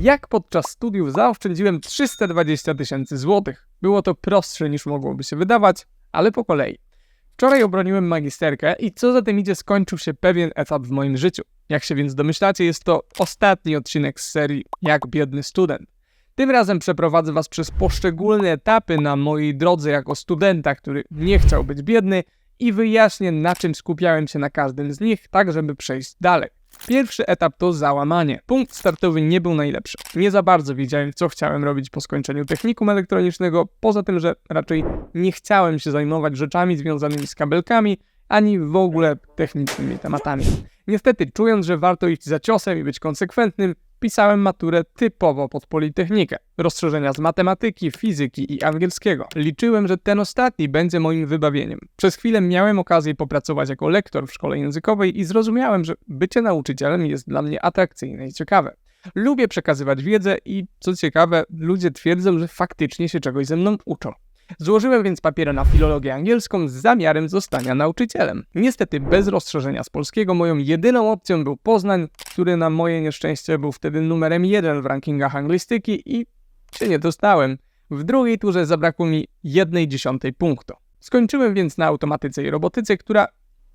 Jak podczas studiów zaoszczędziłem 320 tysięcy złotych? Było to prostsze niż mogłoby się wydawać, ale po kolei. Wczoraj obroniłem magisterkę i co za tym idzie skończył się pewien etap w moim życiu. Jak się więc domyślacie, jest to ostatni odcinek z serii Jak biedny student. Tym razem przeprowadzę Was przez poszczególne etapy na mojej drodze jako studenta, który nie chciał być biedny i wyjaśnię na czym skupiałem się na każdym z nich, tak żeby przejść dalej. Pierwszy etap to załamanie. Punkt startowy nie był najlepszy. Nie za bardzo wiedziałem, co chciałem robić po skończeniu technikum elektronicznego, poza tym, że raczej nie chciałem się zajmować rzeczami związanymi z kabelkami, ani w ogóle technicznymi tematami. Niestety, czując, że warto iść za ciosem i być konsekwentnym, pisałem maturę typowo pod Politechnikę. Rozszerzenia z matematyki, fizyki i angielskiego. Liczyłem, że ten ostatni będzie moim wybawieniem. Przez chwilę miałem okazję popracować jako lektor w szkole językowej i zrozumiałem, że bycie nauczycielem jest dla mnie atrakcyjne i ciekawe. Lubię przekazywać wiedzę i, co ciekawe, ludzie twierdzą, że faktycznie się czegoś ze mną uczą. Złożyłem więc papiery na filologię angielską z zamiarem zostania nauczycielem. Niestety bez rozszerzenia z polskiego moją jedyną opcją był Poznań, który na moje nieszczęście był wtedy numerem jeden w rankingach anglistyki i się nie dostałem. W drugiej turze zabrakło mi jednej dziesiątej punktu. Skończyłem więc na automatyce i robotyce, która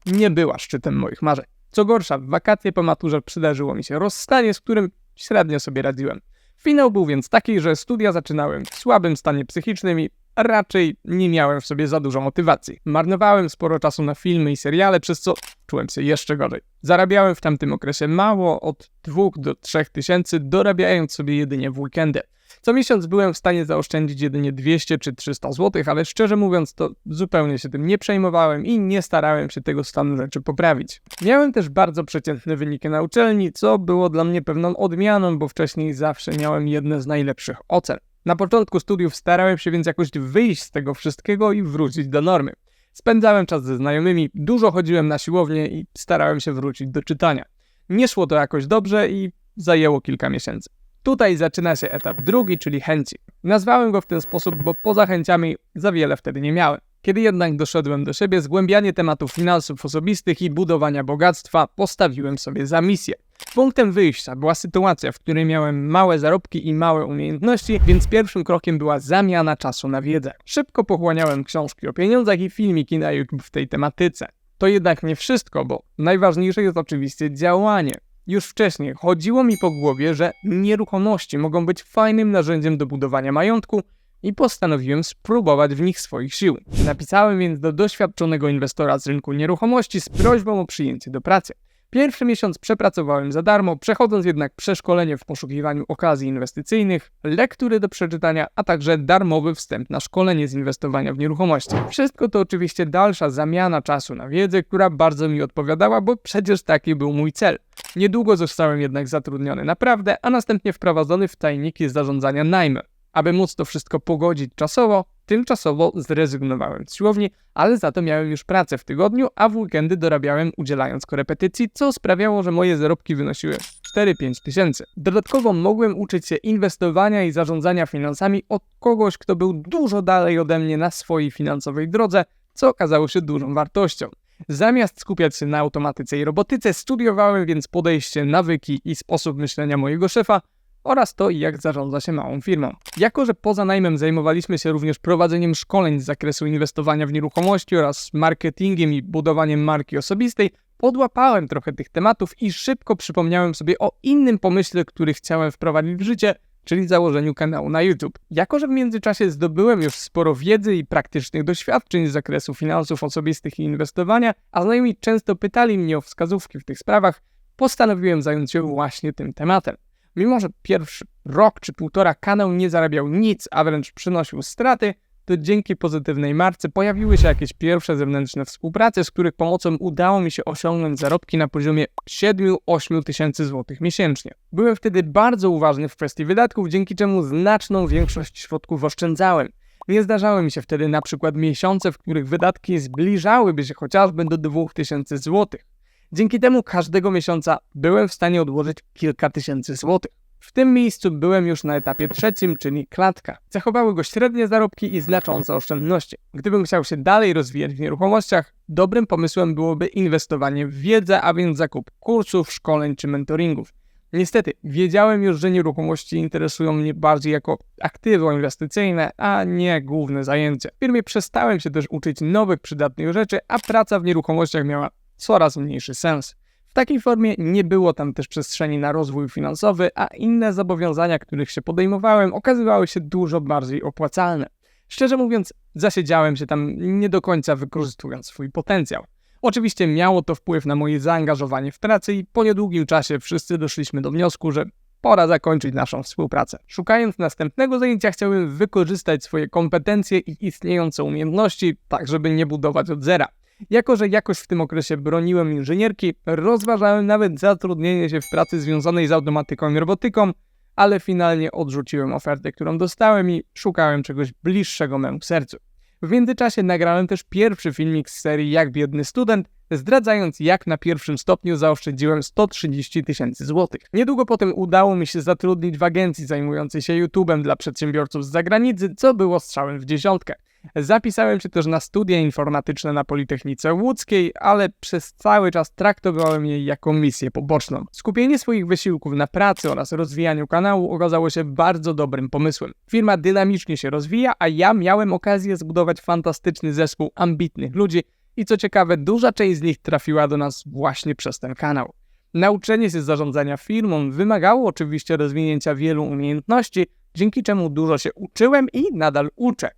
nie była szczytem moich marzeń. Co gorsza, w wakacje po maturze przydarzyło mi się rozstanie, z którym średnio sobie radziłem. Finał był więc taki, że studia zaczynałem w słabym stanie psychicznym i raczej nie miałem w sobie za dużo motywacji. Marnowałem sporo czasu na filmy i seriale, przez co czułem się jeszcze gorzej. Zarabiałem w tamtym okresie mało, od 2 do 3 tysięcy, dorabiając sobie jedynie w weekendy. Co miesiąc byłem w stanie zaoszczędzić jedynie 200 czy 300 zł, ale szczerze mówiąc to zupełnie się tym nie przejmowałem i nie starałem się tego stanu rzeczy poprawić. Miałem też bardzo przeciętne wyniki na uczelni, co było dla mnie pewną odmianą, bo wcześniej zawsze miałem jedne z najlepszych ocen. Na początku studiów starałem się więc jakoś wyjść z tego wszystkiego i wrócić do normy. Spędzałem czas ze znajomymi, dużo chodziłem na siłownię i starałem się wrócić do czytania. Nie szło to jakoś dobrze i zajęło kilka miesięcy. Tutaj zaczyna się etap drugi, czyli chęci. Nazwałem go w ten sposób, bo poza chęciami za wiele wtedy nie miałem. Kiedy jednak doszedłem do siebie, zgłębianie tematów finansów osobistych i budowania bogactwa postawiłem sobie za misję. Punktem wyjścia była sytuacja, w której miałem małe zarobki i małe umiejętności, więc pierwszym krokiem była zamiana czasu na wiedzę. Szybko pochłaniałem książki o pieniądzach i filmiki na YouTube w tej tematyce. To jednak nie wszystko, bo najważniejsze jest oczywiście działanie. Już wcześniej chodziło mi po głowie, że nieruchomości mogą być fajnym narzędziem do budowania majątku i postanowiłem spróbować w nich swoich sił. Napisałem więc do doświadczonego inwestora z rynku nieruchomości z prośbą o przyjęcie do pracy. Pierwszy miesiąc przepracowałem za darmo, przechodząc jednak przeszkolenie w poszukiwaniu okazji inwestycyjnych, lektury do przeczytania, a także darmowy wstęp na szkolenie z inwestowania w nieruchomości. Wszystko to oczywiście dalsza zamiana czasu na wiedzę, która bardzo mi odpowiadała, bo przecież taki był mój cel. Niedługo zostałem jednak zatrudniony naprawdę, a następnie wprowadzony w tajniki zarządzania najmem. Aby móc to wszystko pogodzić czasowo, tymczasowo zrezygnowałem z siłowni, ale za to miałem już pracę w tygodniu, a w weekendy dorabiałem udzielając korepetycji, co sprawiało, że moje zarobki wynosiły 4-5 tysięcy. Dodatkowo mogłem uczyć się inwestowania i zarządzania finansami od kogoś, kto był dużo dalej ode mnie na swojej finansowej drodze, co okazało się dużą wartością. Zamiast skupiać się na automatyce i robotyce, studiowałem więc podejście, nawyki i sposób myślenia mojego szefa, oraz to, jak zarządza się małą firmą. Jako, że poza najmem zajmowaliśmy się również prowadzeniem szkoleń z zakresu inwestowania w nieruchomości oraz marketingiem i budowaniem marki osobistej, podłapałem trochę tych tematów i szybko przypomniałem sobie o innym pomyśle, który chciałem wprowadzić w życie, czyli założeniu kanału na YouTube. Jako, że w międzyczasie zdobyłem już sporo wiedzy i praktycznych doświadczeń z zakresu finansów osobistych i inwestowania, a znajomi często pytali mnie o wskazówki w tych sprawach, postanowiłem zająć się właśnie tym tematem. Mimo, że pierwszy rok czy półtora kanał nie zarabiał nic, a wręcz przynosił straty, to dzięki pozytywnej marce pojawiły się jakieś pierwsze zewnętrzne współprace, z których pomocą udało mi się osiągnąć zarobki na poziomie 7-8 tysięcy złotych miesięcznie. Byłem wtedy bardzo uważny w kwestii wydatków, dzięki czemu znaczną większość środków oszczędzałem. Nie zdarzały mi się wtedy na przykład miesiące, w których wydatki zbliżałyby się chociażby do 2000 złotych. Dzięki temu każdego miesiąca byłem w stanie odłożyć kilka tysięcy złotych. W tym miejscu byłem już na etapie trzecim, czyli klatka. Zachowały go średnie zarobki i znaczące oszczędności. Gdybym chciał się dalej rozwijać w nieruchomościach, dobrym pomysłem byłoby inwestowanie w wiedzę, a więc zakup kursów, szkoleń czy mentoringów. Niestety, wiedziałem już, że nieruchomości interesują mnie bardziej jako aktywo inwestycyjne, a nie główne zajęcie. W firmie przestałem się też uczyć nowych przydatnych rzeczy, a praca w nieruchomościach miała coraz mniejszy sens. W takiej formie nie było tam też przestrzeni na rozwój finansowy, a inne zobowiązania, których się podejmowałem, okazywały się dużo bardziej opłacalne. Szczerze mówiąc, zasiedziałem się tam nie do końca wykorzystując swój potencjał. Oczywiście miało to wpływ na moje zaangażowanie w pracę i po niedługim czasie wszyscy doszliśmy do wniosku, że pora zakończyć naszą współpracę. Szukając następnego zajęcia chciałem wykorzystać swoje kompetencje i istniejące umiejętności, tak żeby nie budować od zera. Jako, że jakoś w tym okresie broniłem inżynierki, rozważałem nawet zatrudnienie się w pracy związanej z automatyką i robotyką, ale finalnie odrzuciłem ofertę, którą dostałem i szukałem czegoś bliższego memu sercu. W międzyczasie nagrałem też pierwszy filmik z serii Jak biedny student, zdradzając jak na pierwszym stopniu zaoszczędziłem 130 tysięcy złotych. Niedługo potem udało mi się zatrudnić w agencji zajmującej się YouTube'em dla przedsiębiorców z zagranicy, co było strzałem w dziesiątkę. Zapisałem się też na studia informatyczne na Politechnice Łódzkiej, ale przez cały czas traktowałem je jako misję poboczną. Skupienie swoich wysiłków na pracy oraz rozwijaniu kanału okazało się bardzo dobrym pomysłem. Firma dynamicznie się rozwija, a ja miałem okazję zbudować fantastyczny zespół ambitnych ludzi i co ciekawe, duża część z nich trafiła do nas właśnie przez ten kanał. Nauczenie się zarządzania firmą wymagało oczywiście rozwinięcia wielu umiejętności, dzięki czemu dużo się uczyłem i nadal uczę.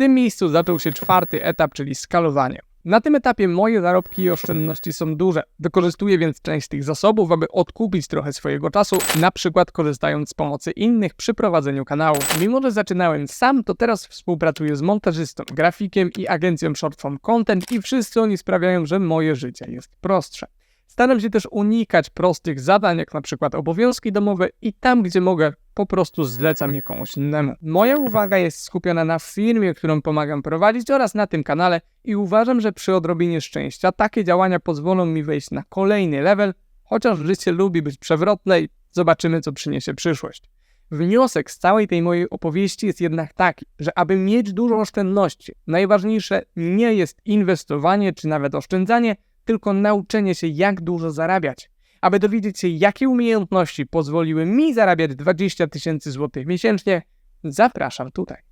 Tym miejscu zaczął się czwarty etap, czyli skalowanie. Na tym etapie moje zarobki i oszczędności są duże. Wykorzystuję więc część tych zasobów, aby odkupić trochę swojego czasu, na przykład korzystając z pomocy innych przy prowadzeniu kanału. Mimo, że zaczynałem sam, to teraz współpracuję z montażystą, grafikiem i agencją Short Form Content i wszyscy oni sprawiają, że moje życie jest prostsze. Staram się też unikać prostych zadań, jak na przykład obowiązki domowe i tam, gdzie mogę, po prostu zlecam je komuś innemu. Moja uwaga jest skupiona na firmie, którą pomagam prowadzić oraz na tym kanale i uważam, że przy odrobinie szczęścia takie działania pozwolą mi wejść na kolejny level, chociaż życie lubi być przewrotne i zobaczymy, co przyniesie przyszłość. Wniosek z całej tej mojej opowieści jest jednak taki, że aby mieć dużo oszczędności, najważniejsze nie jest inwestowanie czy nawet oszczędzanie, tylko nauczenie się, jak dużo zarabiać. Aby dowiedzieć się, jakie umiejętności pozwoliły mi zarabiać 20 tysięcy złotych miesięcznie, zapraszam tutaj.